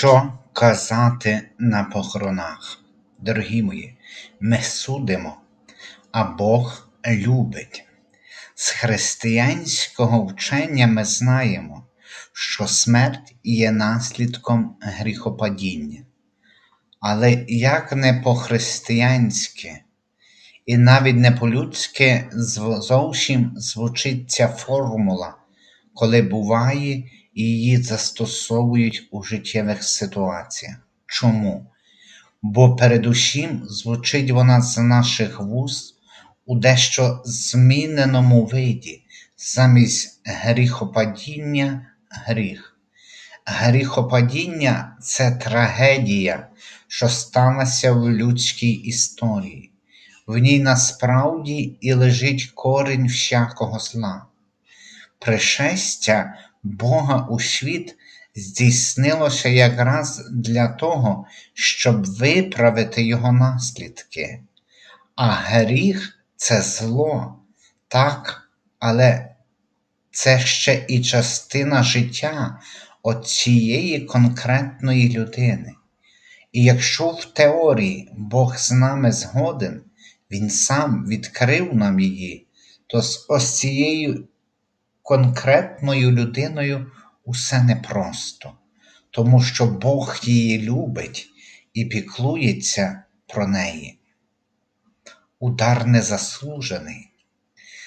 Що казати на похоронах? Дорогі мої, ми судимо, а Бог любить. З християнського вчення ми знаємо, що смерть є наслідком гріхопадіння. Але як не по-християнськи і навіть не по-людськи зовсім звучить ця формула, коли буває і її застосовують у життєвих ситуаціях. Чому? Бо передусім звучить вона з наших вуст у дещо зміненому виді, замість гріхопадіння гріх. Гріхопадіння це трагедія, що сталася в людській історії. В ній насправді і лежить корінь всякого зла. Пришестя Бога у світ здійснилося якраз для того, щоб виправити його наслідки. А гріх це зло, так, але це ще і частина життя оцієї конкретної людини. І якщо в теорії Бог з нами згоден, Він сам відкрив нам її, то з ось цією конкретною людиною усе непросто, тому що Бог її любить і піклується про неї. Удар незаслужений,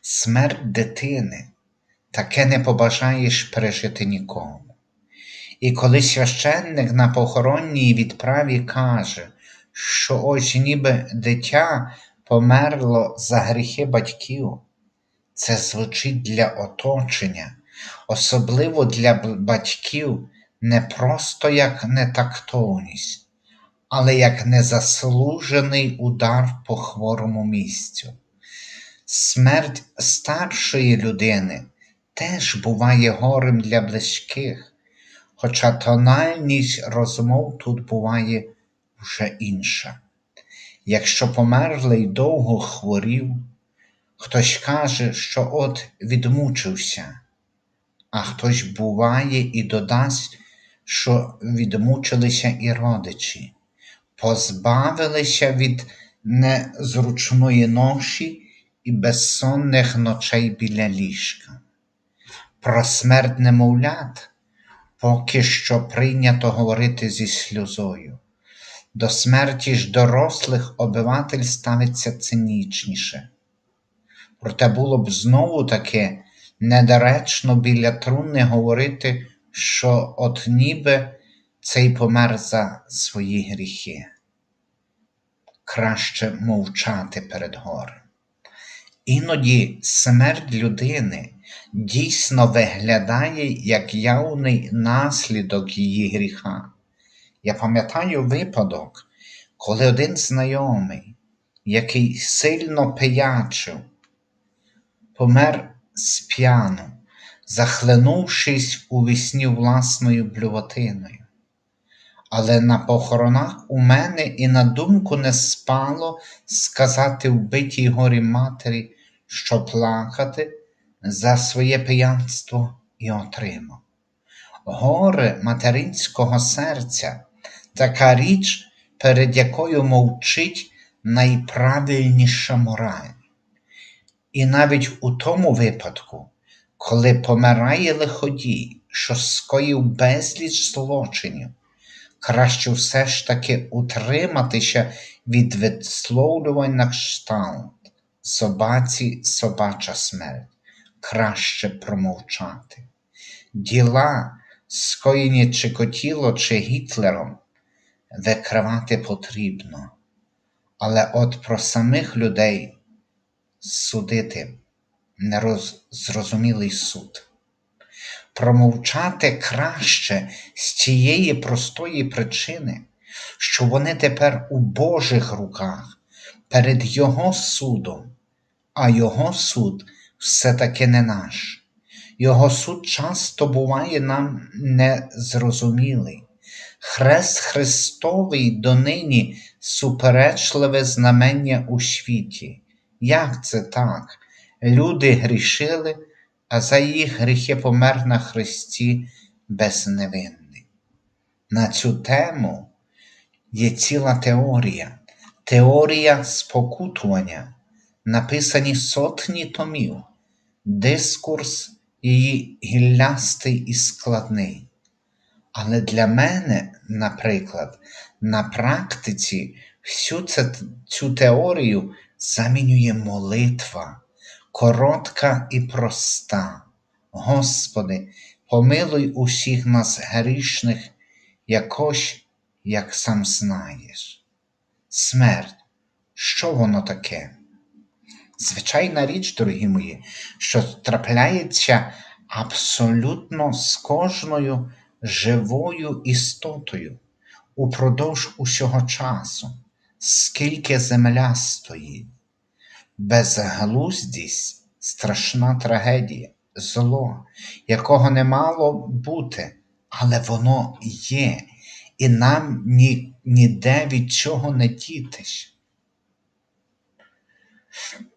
смерть дитини, таке не побажаєш пережити нікому. І коли священник на похоронній відправі каже, що ось ніби дитя померло за гріхи батьків, це звучить для оточення, особливо для батьків, не просто як нетактовність, але як незаслужений удар по хворому місцю. Смерть старшої людини теж буває горем для близьких, хоча тональність розмов тут буває вже інша. Якщо померлий довго хворів, Хтось каже, що от відмучився, а хтось буває і додасть, що відмучилися і родичі, позбавилися від незручної ноші і безсонних ночей біля ліжка. Про смерть немовлят поки що прийнято говорити зі сльозою. До смерті ж дорослих обиватель ставиться цинічніше. Проте було б знову таки недоречно біля труни говорити, що от ніби цей помер за свої гріхи. Краще мовчати перед горем. Іноді смерть людини дійсно виглядає як явний наслідок її гріха. Я пам'ятаю випадок, коли один знайомий, який сильно пиячив, помер сп'яну, захлинувшись у вісні власною блювотиною. Але на похоронах у мене і на думку не спало сказати вбитій горі матері, що плакати за своє п'янство і отримав. Горе материнського серця така річ, перед якою мовчить найправильніша мораль. І навіть у тому випадку, коли помирає лиходій, що скоїв безліч злочинів, краще все ж таки утриматися від висловлювань на кшталт, собаці собача смерть, краще промовчати. Діла, скоєні Чикотіло чи Гітлером, викривати потрібно, але от про самих людей судити нерозрозумілий суд. Промовчати краще з тієї простої причини, що вони тепер у Божих руках перед Його судом, а Його суд все-таки не наш. Його суд часто буває нам незрозумілий. Хрест Христовий донині суперечливе знамення у світі. Як це так? Люди грішили, а за їх гріхи помер на Христі безневинний. На цю тему є ціла теорія, теорія спокутування, написані сотні томів, дискурс її гіллястий і складний. Але для мене, наприклад, на практиці всю цю теорію замінює молитва, коротка і проста. Господи, помилуй усіх нас грішних, якось, як сам знаєш. Смерть, що воно таке? Звичайна річ, дорогі мої, що трапляється абсолютно з кожною живою істотою упродовж усього часу, скільки земля стоїть. Безглуздість страшна трагедія, зло, якого не мало бути, але воно є, і нам ні, ніде від цього не дітись.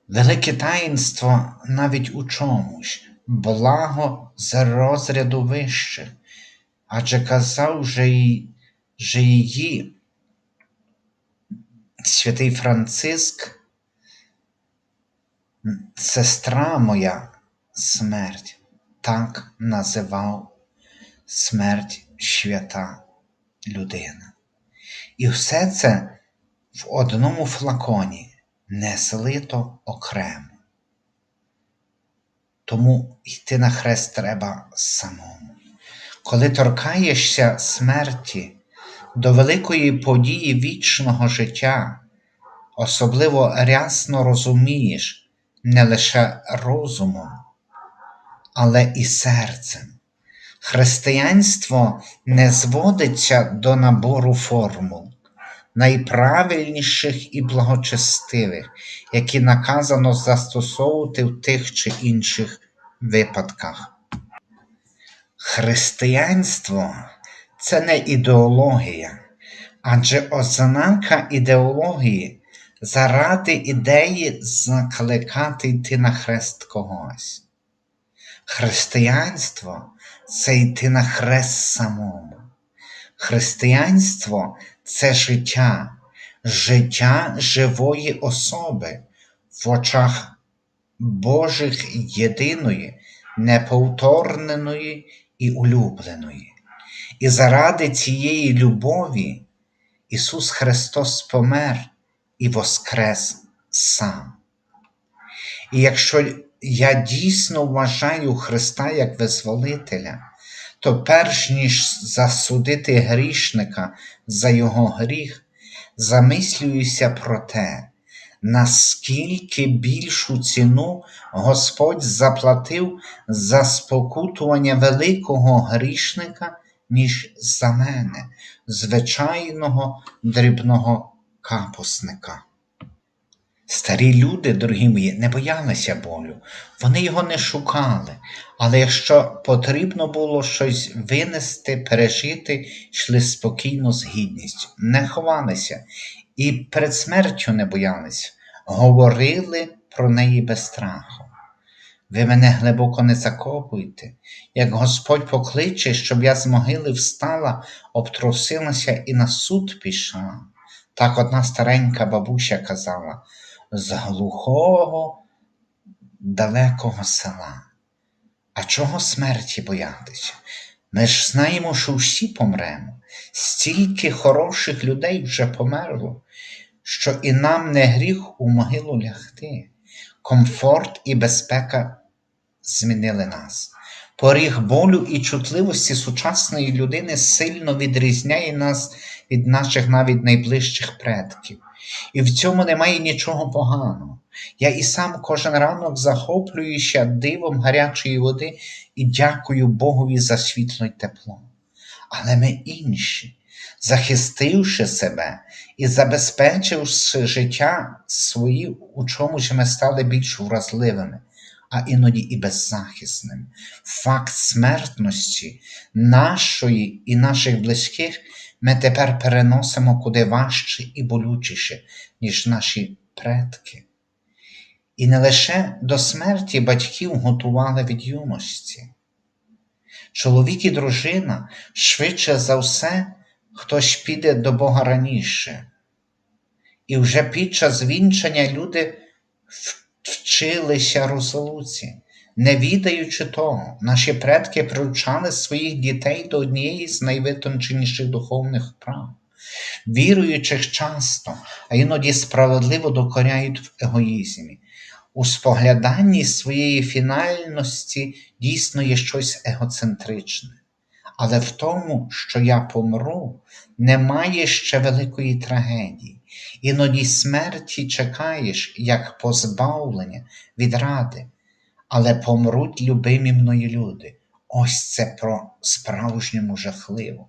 Велике таїнство навіть у чомусь, благо з розряду вищих, адже казав же, й, же її святий Франциск, сестра моя смерть, так називав смерть свята людина. І все це в одному флаконі не слито окремо. Тому йти на хрест треба самому. Коли торкаєшся смерті до великої події вічного життя, особливо рясно розумієш не лише розумом, але і серцем. Християнство не зводиться до набору формул, найправильніших і благочестивих, які наказано застосовувати в тих чи інших випадках. Християнство це не ідеологія, адже ознака ідеології заради ідеї закликати йти на хрест когось. Християнство це йти на хрест самому. Християнство це життя, життя живої особи в очах Божих єдиної, неповторненої і улюбленої. І заради цієї любові Ісус Христос помер і воскрес сам. І якщо я дійсно вважаю Христа як визволителя, то перш ніж засудити грішника за його гріх, замислююся про те, наскільки більшу ціну Господь заплатив за спокутування великого грішника, ніж за мене, звичайного дрібного капусника. Старі люди, дорогі мої, не боялися болю, вони його не шукали, але якщо потрібно було щось винести, пережити, йшли спокійно з гідністю, не ховалися і перед смертю не боялися, говорили про неї без страху. Ви мене глибоко не закопуйте, як Господь покличе, щоб я з могили встала, обтрусилася і на суд пішла. Так одна старенька бабуся казала з глухого далекого села. А чого смерті боятися? Ми ж знаємо, що всі помремо. Стільки хороших людей вже померло, що і нам не гріх у могилу лягти. Комфорт і безпека змінили нас. Поріг болю і чутливості сучасної людини сильно відрізняє нас від наших навіть найближчих предків. І в цьому немає нічого поганого. Я і сам кожен ранок захоплююся дивом гарячої води і дякую Богові за світло й тепло. Але ми інші, захистивши себе і забезпечивши життя свої, у чомусь ми стали більш вразливими, а іноді і беззахисними. Факт смертності нашої і наших близьких ми тепер переносимо куди важче і болючіше, ніж наші предки. І не лише до смерті батьків готували від юності. Чоловік і дружина, швидше за все, хтось піде до Бога раніше. І вже під час вінчання люди вчилися розлуці. Не відаючи того, наші предки привчали своїх дітей до однієї з найвитонченіших духовних прав. Віруючих часто, а іноді справедливо докоряють в егоїзмі. У спогляданні своєї фінальності дійсно є щось егоцентричне. Але в тому, що я помру, немає ще великої трагедії. Іноді смерті чекаєш як позбавлення від ради, але помруть любимі мною люди. Ось це про справжньому жахливо.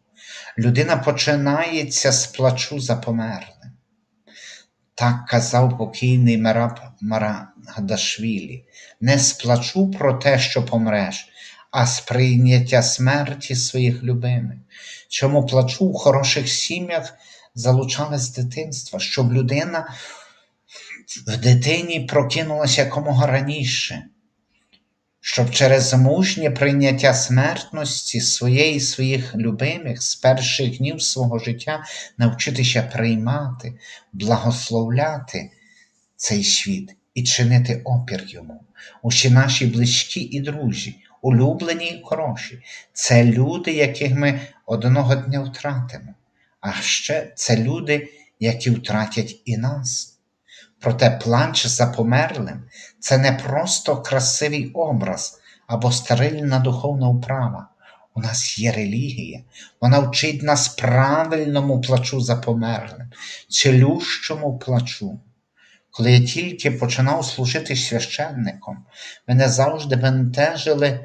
Людина починається з плачу за померлим. Так казав покійний Мераб Марагадашвілі. Не сплачу про те, що помреш, а з прийняття смерті своїх любимих. Чому плачу в хороших сім'ях залучали з дитинства, щоб людина в дитині прокинулася якомога раніше, щоб через мужнє прийняття смертності своєї і своїх любимих з перших днів свого життя навчитися приймати, благословляти цей світ і чинити опір йому. Усі наші близькі і друзі, улюблені і хороші, це люди, яких ми одного дня втратимо. А ще це люди, які втратять і нас. Проте плач за померлим це не просто красивий образ або стерильна духовна вправа. У нас є релігія, вона вчить нас правильному плачу за померлим, цілющому плачу. Коли я тільки починав служити священником, мене завжди бентежили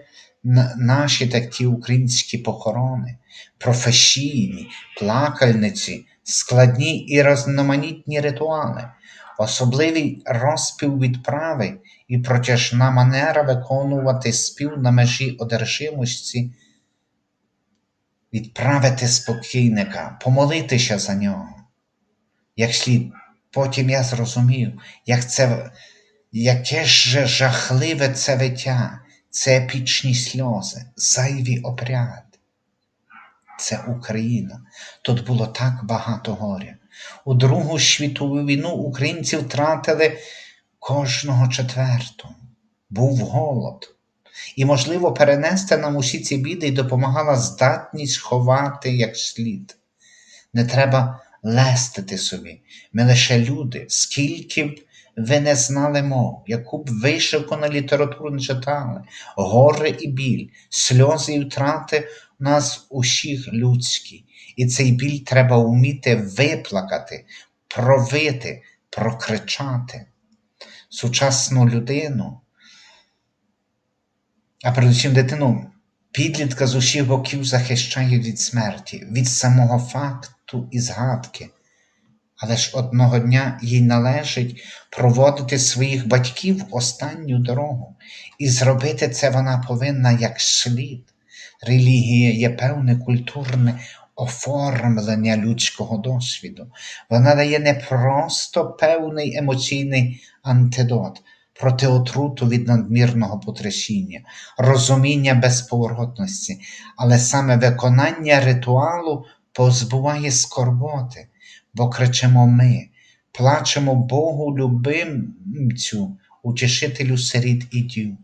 наші такі українські похорони, професійні, плакальниці, складні і різноманітні ритуали, особливий розпів відправи і протяжна манера виконувати спів на межі одержимості, відправити спокійника, помолитися за нього. Як слід, потім я зрозумів, як це, яке ж жахливе це виття, це епічні сльози, зайві обряд. Це Україна. Тут було так багато горя. У Другу світову війну українці втратили кожного четвертого. Був голод. І, можливо, перенести нам усі ці біди й допомагала здатність ховати як слід. Не треба лестити собі. Ми лише люди, скільки б ви не знали мов, яку б вишивку на літературу не читали, горе і біль, сльози і втрати у нас усіх людські. І цей біль треба вміти виплакати, провити, прокричати. Сучасну людину, а передусім дитину, підлітка з усіх боків захищають від смерті, від самого факту і згадки але ж одного дня їй належить проводити своїх батьків останню дорогу, і зробити це вона повинна як слід. Релігія є певне культурне оформлення людського досвіду. Вона дає не просто певний емоційний антидот проти отруту від надмірного потрясіння, розуміння безповоротності, але саме виконання ритуалу позбуває скорботи бо кричимо ми, плачемо Богу любимцю, утішителю сиріт і дів.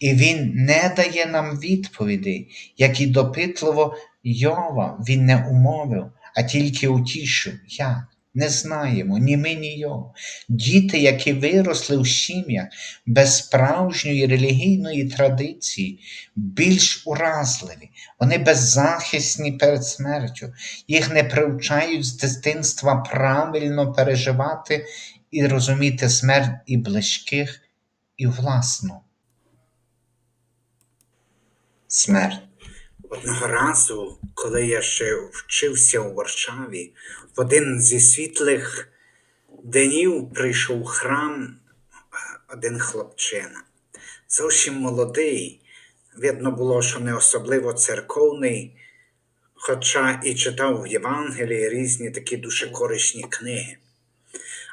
І Він не дає нам відповідей, як і допитливо Йова він не умовив, а тільки утішив. Як? Не знаємо ні ми, ні його. Діти, які виросли в сім'ях без справжньої релігійної традиції, більш уразливі, вони беззахисні перед смертю, їх не привчають з дитинства правильно переживати і розуміти смерть і близьких, і власну. Смерть. Одного разу, коли я ще вчився у Варшаві, в один зі світлих днів прийшов храм е, один хлопчина. Зовсім молодий, видно було, що не особливо церковний, хоча і читав в Євангелії різні такі дуже корисні книги.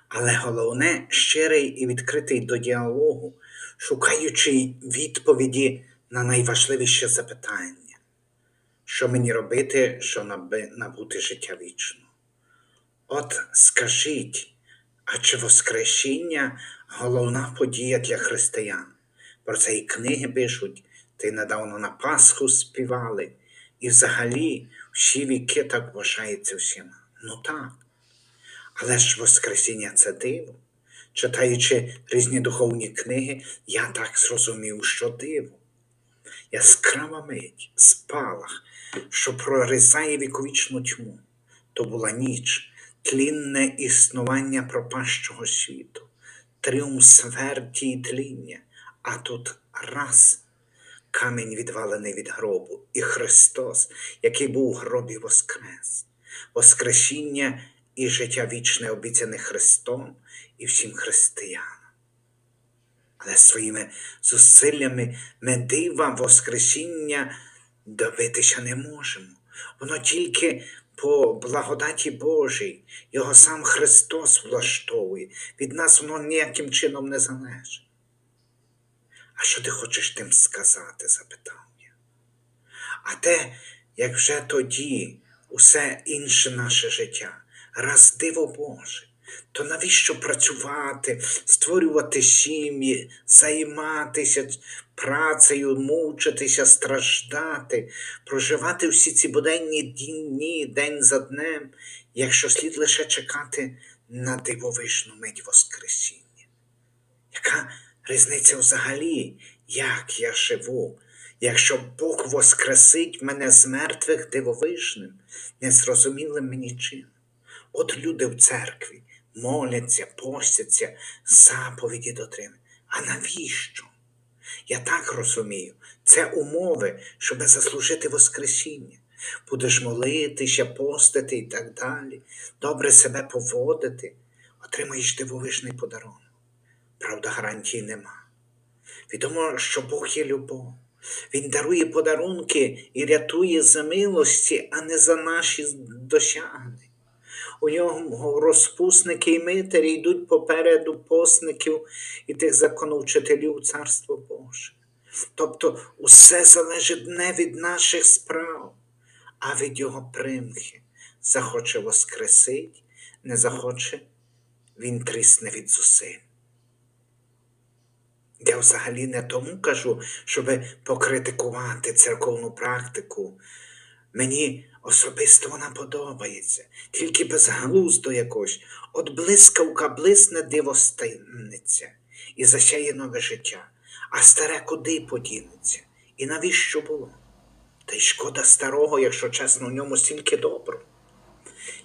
Але головне, щирий і відкритий до діалогу, шукаючи відповіді на найважливіші запитання. що мені робити, наби- набути життя вічного? От скажіть, а чи Воскресіння головна подія для християн? Про це і книги пишуть, й недавно на Пасху співали. І взагалі всі віки так вважається всіма. Ну так. Але ж Воскресіння це диво. Читаючи різні духовні книги, я так зрозумів, що диво. Яскрава мить, спалах, що прорізає віковічну тьму. То була ніч, тлінне існування пропащого світу, тріумф смерті і тління, а тут раз камінь відвалений від гробу, і Христос, який був у гробі воскрес, Воскресіння і життя вічне обіцяне Христом і всім християнам. Але своїми зусиллями ми дива Воскресіння добитися не можемо. Воно тільки по благодаті Божій, його сам Христос влаштовує. Від нас воно ніяким чином не залежить. А що ти хочеш тим сказати? запитав я. А те, як вже тоді усе інше наше життя, раз диво Боже, то навіщо працювати, створювати сім'ї, займатися працею, мучитися, страждати, проживати всі ці буденні дні день за днем, якщо слід лише чекати на дивовижну мить Воскресіння? Яка різниця взагалі, як я живу, якщо Бог воскресить мене з мертвих дивовижним, незрозумілим мені чином? От люди в церкві моляться, постяться, заповіді дотримують. А навіщо? Я так розумію, це умови, щоб заслужити Воскресіння. Будеш молитися, постити і так далі, добре себе поводити, отримаєш дивовижний подарунок. Правда, гарантій нема. Відомо, що Бог є любов. Він дарує подарунки і рятує за милості, а не за наші досягнення. У нього розпусники і митарі йдуть попереду посників і тих законовчителів у Царство Боже. Тобто усе залежить не від наших справ, а від Його примхи. Захоче воскресить, не захоче, він трісне від зусиль. Я взагалі не тому кажу, щоб покритикувати церковну практику. Мені особисто вона подобається, тільки безглуздо якось. От блискавка блисне дивостинниця і засяє нове життя, а старе куди подінеться? І навіщо було? Та й шкода старого, якщо чесно, в ньому стільки доброго.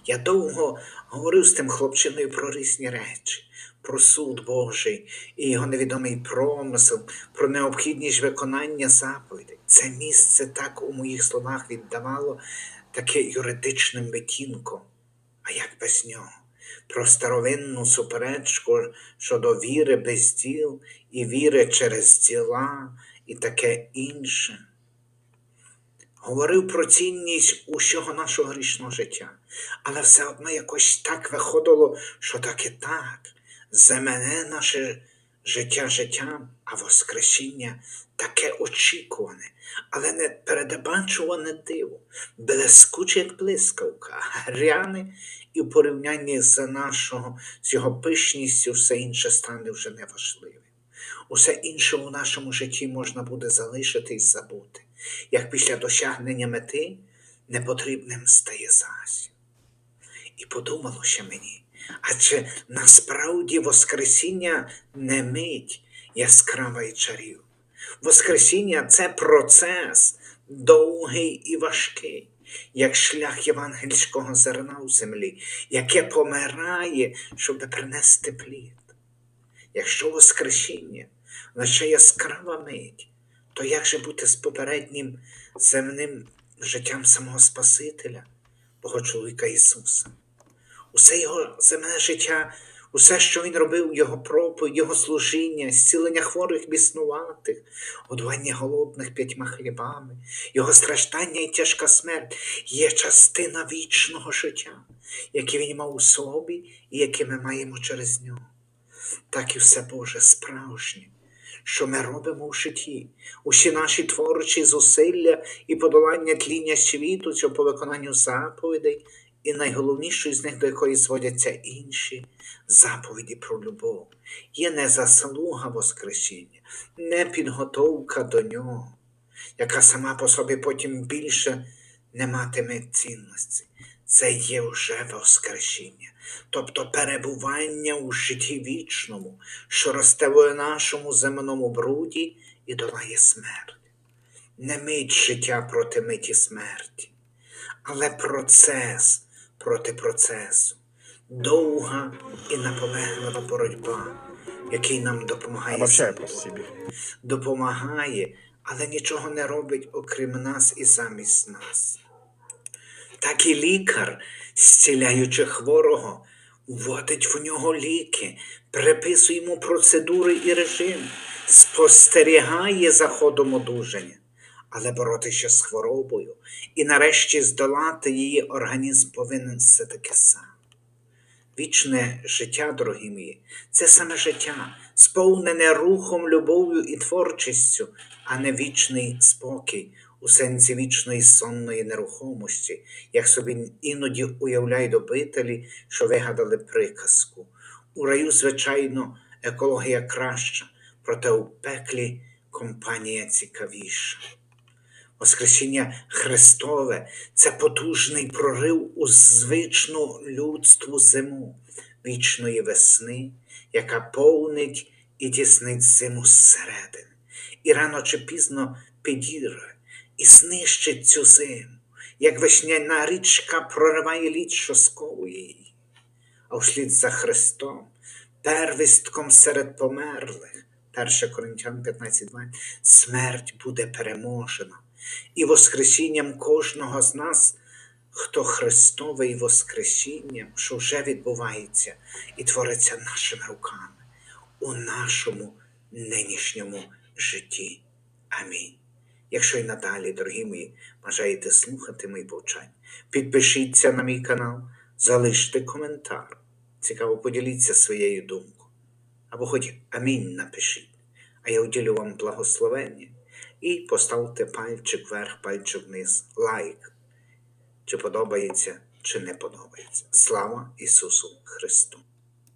Я довго говорив з тим хлопчиною про різні речі, про суд Божий і його невідомий промисел, про необхідність виконання заповідей. Це місце так у моїх словах віддавало таке юридичним відтінком. А як без нього? Про старовинну суперечку щодо віри без діл і віри через діла і таке інше говорив про цінність усього нашого грішного життя, але все одно якось так виходило, що так і так, земне наше життя життям, а Воскресіння таке очікуване, але не передбачуване диво, блискуче, як блискавка, гряне і в порівнянні з нашого, з його пишністю, все інше стане вже неважливим. Усе інше у нашому житті можна буде залишити і забути, як після досягнення мети непотрібним стає засіб. І подумалося мені, а чи насправді Воскресіння не мить яскрава і чарів? Воскресіння це процес довгий і важкий, як шлях євангельського зерна у землі, яке помирає, щоб принести плід. Якщо Воскресіння лише яскрава мить, то як же бути з попереднім земним життям самого Спасителя, Бога чоловіка Ісуса? Усе його земне життя, усе, що Він робив, Його проповідь, Його служіння, зцілення хворих біснуватих, годування голодних п'ятьма хлібами, Його страждання і тяжка смерть є частина вічного життя, яке Він мав у собі і яке ми маємо через нього так і все Боже справжнє, що ми робимо в житті. Усі наші творчі зусилля і подолання тління світу цього по виконанню заповідей, і найголовнішою з них, до якої зводяться інші заповіді про любов, є не заслуга Воскресіння, не підготовка до нього, яка сама по собі потім більше не матиме цінності. Це є вже Воскресіння, тобто перебування у житті вічному, що росте в нашому земному бруді і долає смерть. Не мить життя проти миті смерті, але процес проти процесу, довга і наполеглива боротьба, який нам допомагає допомагає, але нічого не робить окрім нас і замість нас. Так і лікар, зціляючи хворого, вводить в нього ліки, приписує йому процедури і режим, спостерігає за ходом одужання. Але боротися з хворобою і нарешті здолати її організм повинен все-таки сам. Вічне життя, дорогі мої, це саме життя, сповнене рухом, любов'ю і творчістю, а не вічний спокій у сенсі вічної сонної нерухомості, як собі іноді уявляють обителі, що вигадали приказку. У раю, звичайно, екологія краща, проте у пеклі компанія цікавіша. Воскресіння Христове це потужний прорив у звичну людству зиму, вічної весни, яка повнить і тіснить зиму зсередини, і рано чи пізно підіре і знищить цю зиму, як весняна річка прориває лід, що сковує її. А вслід за Христом, первістком серед померлих, 1 Коринтян 15.2, смерть буде переможена, і Воскресінням кожного з нас, хто Христовий Воскресінням, що вже відбувається і твориться нашими руками у нашому нинішньому житті. Амінь. Якщо і надалі, дорогі мої, бажаєте слухати мої повчання, підпишіться на мій канал, залиште коментар. Цікаво, поділіться своєю думкою. Або хоч амінь напишіть, а я уділю вам благословення і поставте пальчик вверх, пальчик вниз, лайк. Чи подобається, чи не подобається. Слава Ісусу Христу!